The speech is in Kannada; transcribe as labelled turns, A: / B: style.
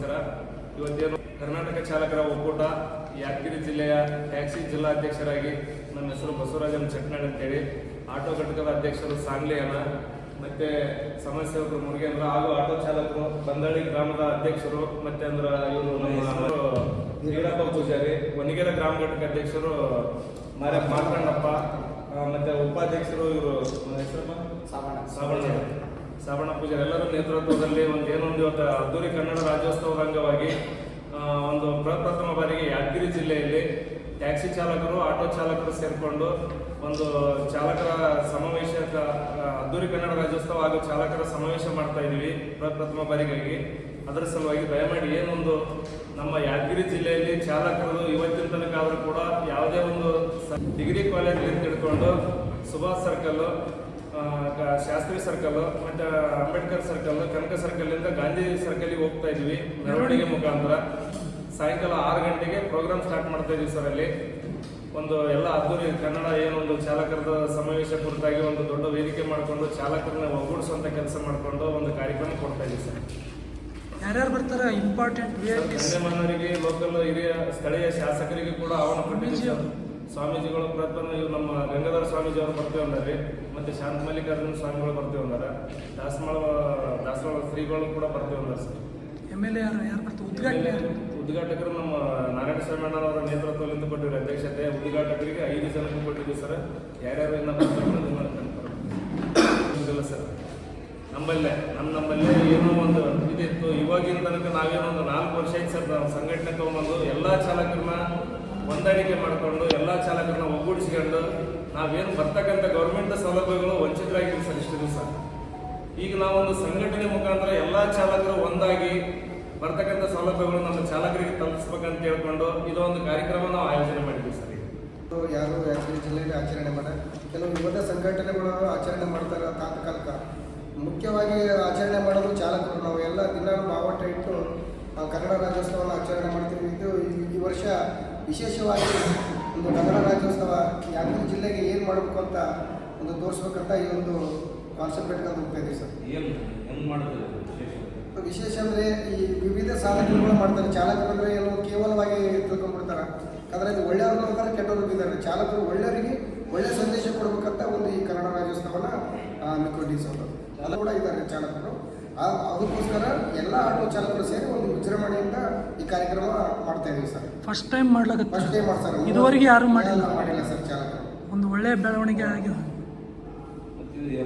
A: ನಮಸ್ಕಾರ. ಇವತ್ತೇನು ಕರ್ನಾಟಕ ಚಾಲಕರ ಒಕ್ಕೂಟ ಯಾದಗಿರಿ ಜಿಲ್ಲೆಯ ಟ್ಯಾಕ್ಸಿ ಜಿಲ್ಲಾಧ್ಯಕ್ಷರಾಗಿ ನನ್ನ ಹೆಸರು ಬಸವರಾಜನ್ ಚಟ್ನಾಡ್ ಅಂತೇಳಿ. ಆಟೋ ಘಟಕದ ಅಧ್ಯಕ್ಷರು ಸಾಂಗ್ಲಿಯನ ಮತ್ತೆ ಸಮಾಜ ಸೇವಕರು ಮುರುಗೇಂದ್ರ ಹಾಗೂ ಆಟೋ ಚಾಲಕರು ಬಂದಳ್ಳಿ ಗ್ರಾಮದ ಅಧ್ಯಕ್ಷರು ಮತ್ತೆ ಅಂದ್ರೆ ಇವರು ನಮ್ಮ ಪೂಜಾರಿ ಒಣಗೇರ ಗ್ರಾಮ ಘಟಕ ಅಧ್ಯಕ್ಷರು ಮಾರ ಮಾರ್ಕಂಡಪ್ಪ ಮತ್ತೆ ಉಪಾಧ್ಯಕ್ಷರು ಇವರು ಹೆಸರಪ್ಪ? ಸಾಬಣ್ಣ ಸಾಬಣ್ಣ ಪೂಜಾರಿ ಎಲ್ಲರ ನೇತೃತ್ವದಲ್ಲಿ ಒಂದು ಏನೊಂದು ಇವತ್ತು ಅದ್ದೂರಿ ಕನ್ನಡ ರಾಜ್ಯೋತ್ಸವದ ಅಂಗವಾಗಿ ಒಂದು ಪ್ರಪ್ರಥಮ ಬಾರಿಗೆ ಯಾದಗಿರಿ ಜಿಲ್ಲೆಯಲ್ಲಿ ಟ್ಯಾಕ್ಸಿ ಚಾಲಕರು ಆಟೋ ಚಾಲಕರು ಸೇರಿಕೊಂಡು ಒಂದು ಚಾಲಕರ ಸಮಾವೇಶ ಅದ್ದೂರಿ ಕನ್ನಡ ರಾಜ್ಯೋತ್ಸವ ಹಾಗೂ ಚಾಲಕರ ಸಮಾವೇಶ ಮಾಡ್ತಾ ಇದ್ದೀವಿ ಪ್ರಪ್ರಥಮ ಬಾರಿಗಾಗಿ. ಅದರ ಸಲುವಾಗಿ ದಯಮಾಡಿ ಏನೊಂದು ನಮ್ಮ ಯಾದಗಿರಿ ಜಿಲ್ಲೆಯಲ್ಲಿ ಚಾಲಕರು ಇವತ್ತಿನ ತನಕ ಆದರೂ ಕೂಡ ಯಾವುದೇ ಒಂದು ಡಿಗ್ರಿ ಕಾಲೇಜಲ್ಲಿ ತಿಳ್ಕೊಂಡು ಸುಭಾಷ್ ಸರ್ಕಲ್ ಆ, ಗ- ಶಾಸ್ತ್ರಿ ಸರ್ಕಲ್ ಮತ್ತೆ ಅಂಬೇಡ್ಕರ್ ಸರ್ಕಲ್ ಕನಕ ಸರ್ಕಲ್ ಇಂದ ಗಾಂಧಿ ಸರ್ಕಲ್ ಹೋಗ್ತಾ ಇದೀವಿ ಮೆರವಣಿಗೆ ಮುಖಾಂತರ. ಸಾಯಂಕಾಲ ಆರು ಗಂಟೆಗೆ ಪ್ರೋಗ್ರಾಮ್ ಸ್ಟಾರ್ಟ್ ಮಾಡ್ತಾ ಇದೀವಿ ಸರ್ ಅಲ್ಲಿ. ಒಂದು ಎಲ್ಲ ಅದ್ದೂರಿ ಕನ್ನಡ ಏನೊಂದು ಚಾಲಕರದ ಸಮಾವೇಶ ಕುರಿತಾಗಿ ಒಂದು ದೊಡ್ಡ ವೇದಿಕೆ ಮಾಡಿಕೊಂಡು ಚಾಲಕರನ್ನ ಒಗ್ಗೂಡಿಸುವಂತ ಕೆಲಸ ಮಾಡಿಕೊಂಡು ಒಂದು ಕಾರ್ಯಕ್ರಮ ಕೊಡ್ತಾ ಇದೀವಿ ಸರ್
B: ಯಾರ್ಯಾರು ಬರ್ತಾರೆ? ಇಂಪಾರ್ಟೆಂಟ್
A: ಲೋಕಲ್ ಹಿರಿಯ ಸ್ಥಳೀಯ ಶಾಸಕರಿಗೆ ಕೂಡ
B: ಅವನ
A: ಕೊಟ್ಟಿದ್ದೀವಿ. ಸ್ವಾಮೀಜಿಗಳು ಇವ್ರು ನಮ್ಮ ಗಂಗಾಧರ ಸ್ವಾಮೀಜಿ ಅವರು ಬರ್ತೇವೆ ಅಂದಾರೆ ಮತ್ತೆ ಶಾಂತ ಮಲ್ಲಿಕಾರ್ಜುನ ಸ್ವಾಮಿಗಳು ಬರ್ತೇವೆ ಅಂದಾರ ದಾಸಮಾಳ ದಾಸಮಾಳ ಶ್ರೀಗಳು ಕೂಡ ಬರ್ತೇವೆ ಅಂದಾರ ಸರ್.
B: ಎಂ ಎಲ್ ಎ ಉದ್ಘಾಟನೆ
A: ಉದ್ಘಾಟಕರು ನಮ್ಮ ನಾರಾಯಣ ಸ್ವಾಮಿ ಅವರ ನೇತೃತ್ವದಿಂದ ಕೊಟ್ಟಿರೋ ಅಧ್ಯಕ್ಷತೆ ಉದ್ಘಾಟಕರಿಗೆ ಐದು ಜನಕ್ಕೆ ಕೊಟ್ಟಿದ್ದೀವಿ ಸರ್. ಯಾರ್ಯಾರು ಇನ್ನ ಬರ್ತಾರೆ. ಸರ್. ನಮ್ಮಲ್ಲೇ ನಮ್ಮ ನಮ್ಮಲ್ಲೇ ಏನೋ ಒಂದು ಇದಿತ್ತು. ಇವಾಗಿನ ತನಕ ನಾವೇನೋ ಒಂದು ನಾಲ್ಕು ವರ್ಷ ಆಯ್ತು ಸರ್ ನಾವು ಸಂಘಟನೆ ತಗೊಂಬಂದು ಎಲ್ಲ ಚಾಲಕರನ್ನ ಹೊಂದಾಣಿಕೆ ಮಾಡಿಕೊಂಡು ಎಲ್ಲ ಚಾಲಕರನ್ನ ಒಗ್ಗೂಡಿಸ್ಕೊಂಡು ನಾವೇನು ಬರ್ತಕ್ಕಂಥ ಗೌರ್ಮೆಂಟ್ ಸೌಲಭ್ಯಗಳು ವಂಚಿತರಾಗಿದ್ದೀವಿ ಸರ್ ದಿವಸ. ಈಗ ನಾವೊಂದು ಸಂಘಟನೆ ಮುಖಾಂತರ ಎಲ್ಲ ಚಾಲಕರು ಒಂದಾಗಿ ಬರ್ತಕ್ಕಂಥ ಸೌಲಭ್ಯಗಳು ನಮ್ಮ ಚಾಲಕರಿಗೆ ತಲುಪಿಸ್ಬೇಕಂತ ಹೇಳ್ಕೊಂಡು ಇದೊಂದು ಕಾರ್ಯಕ್ರಮ ನಾವು ಆಯೋಜನೆ ಮಾಡಿದ್ವಿ ಸರ್.
C: ಯಾರು ಯಾದಗಿರಿ ಜಿಲ್ಲೆಯಲ್ಲಿ ಆಚರಣೆ ಮಾಡ ಕೆಲವು ವಿವಿಧ ಸಂಘಟನೆಗಳು ಆಚರಣೆ ಮಾಡ್ತಾರೆ ತಾತ್ಕಾಲಿಕ. ಮುಖ್ಯವಾಗಿ ಆಚರಣೆ ಮಾಡೋದು ಚಾಲಕರು. ನಾವು ಎಲ್ಲ ದಿನ ಬಾವಟ ಇಟ್ಟು ಕನ್ನಡ ರಾಜ್ಯೋತ್ಸವವನ್ನು ಆಚರಣೆ ಮಾಡ್ತೀವಿ ಇದು ಈ- ಈ ವರ್ಷ ವಿಶೇಷವಾಗಿ ಒಂದು ನಗರ ರಾಜ್ಯೋತ್ಸವ ಯಾದಗಿರಿ ಜಿಲ್ಲೆಗೆ ಏನು ಮಾಡಬೇಕು ಅಂತ ಒಂದು ತೋರಿಸ್ಬೇಕಂತ ಈ ಒಂದು ಕಾನ್ಸೆಪ್ಟ್ ಅಂತ ಹೋಗ್ತಾ ಇದ್ದೀವಿ ಸರ್. ವಿಶೇಷ? ಅಂದರೆ ಈ ವಿವಿಧ ಸಾಧನೆಗಳು ಮಾಡ್ತಾರೆ. ಚಾಲಕರು ಅಂದರೆ ಏನು ಕೇವಲವಾಗಿ ತಿಳ್ಕೊಂಡ್ಬಿಡ್ತಾರೆ. ಅದರಲ್ಲಿ ಒಳ್ಳೆಯವರು ಇರ್ತಾರೆ ಕೆಟ್ಟವರು ಇದ್ದಾರೆ ಚಾಲಕರು ಒಳ್ಳೆಯವರಿಗೆ ಒಳ್ಳೆಯ ಸಂದೇಶ ಕೊಡಬೇಕಂತ ಒಂದು ಈ ಕನ್ನಡ ರಾಜ್ಯೋತ್ಸವನ ಹಮ್ಮಿಕೊಂಡಿದ್ದೀವಿ ಸರ್ ಕೂಡ ಇದ್ದಾರೆ ಚಾಲಕರು. ಅದಕ್ಕೋಸ್ಕರ ಎಲ್ಲ ಆಟೋ ಚಾಲಕರು ಸೇರಿ ಒಂದು ವಿಜೃಂಭಣೆಯಿಂದ ಈ ಕಾರ್ಯಕ್ರಮ ಮಾಡ್ತಾ ಇದೀವಿ ಸರ್.
B: ಫಸ್ಟ್ ಟೈಮ್ ಮಾಡ್ಲಾಕತ್ತ
C: ಫಸ್ಟ್ ಟೈಮ್ ಮಾಡ್ತಾರೆ.
B: ಇದುವರೆಗೆ ಯಾರು ಮಾಡಿಲ್ಲ.
C: ಮಾಡಿಲ್ಲ ಸರ್ ಚಾಲಕರು.
B: ಒಂದು ಒಳ್ಳೆಯ ಬೆಳವಣಿಗೆ ಆಗಿದೆ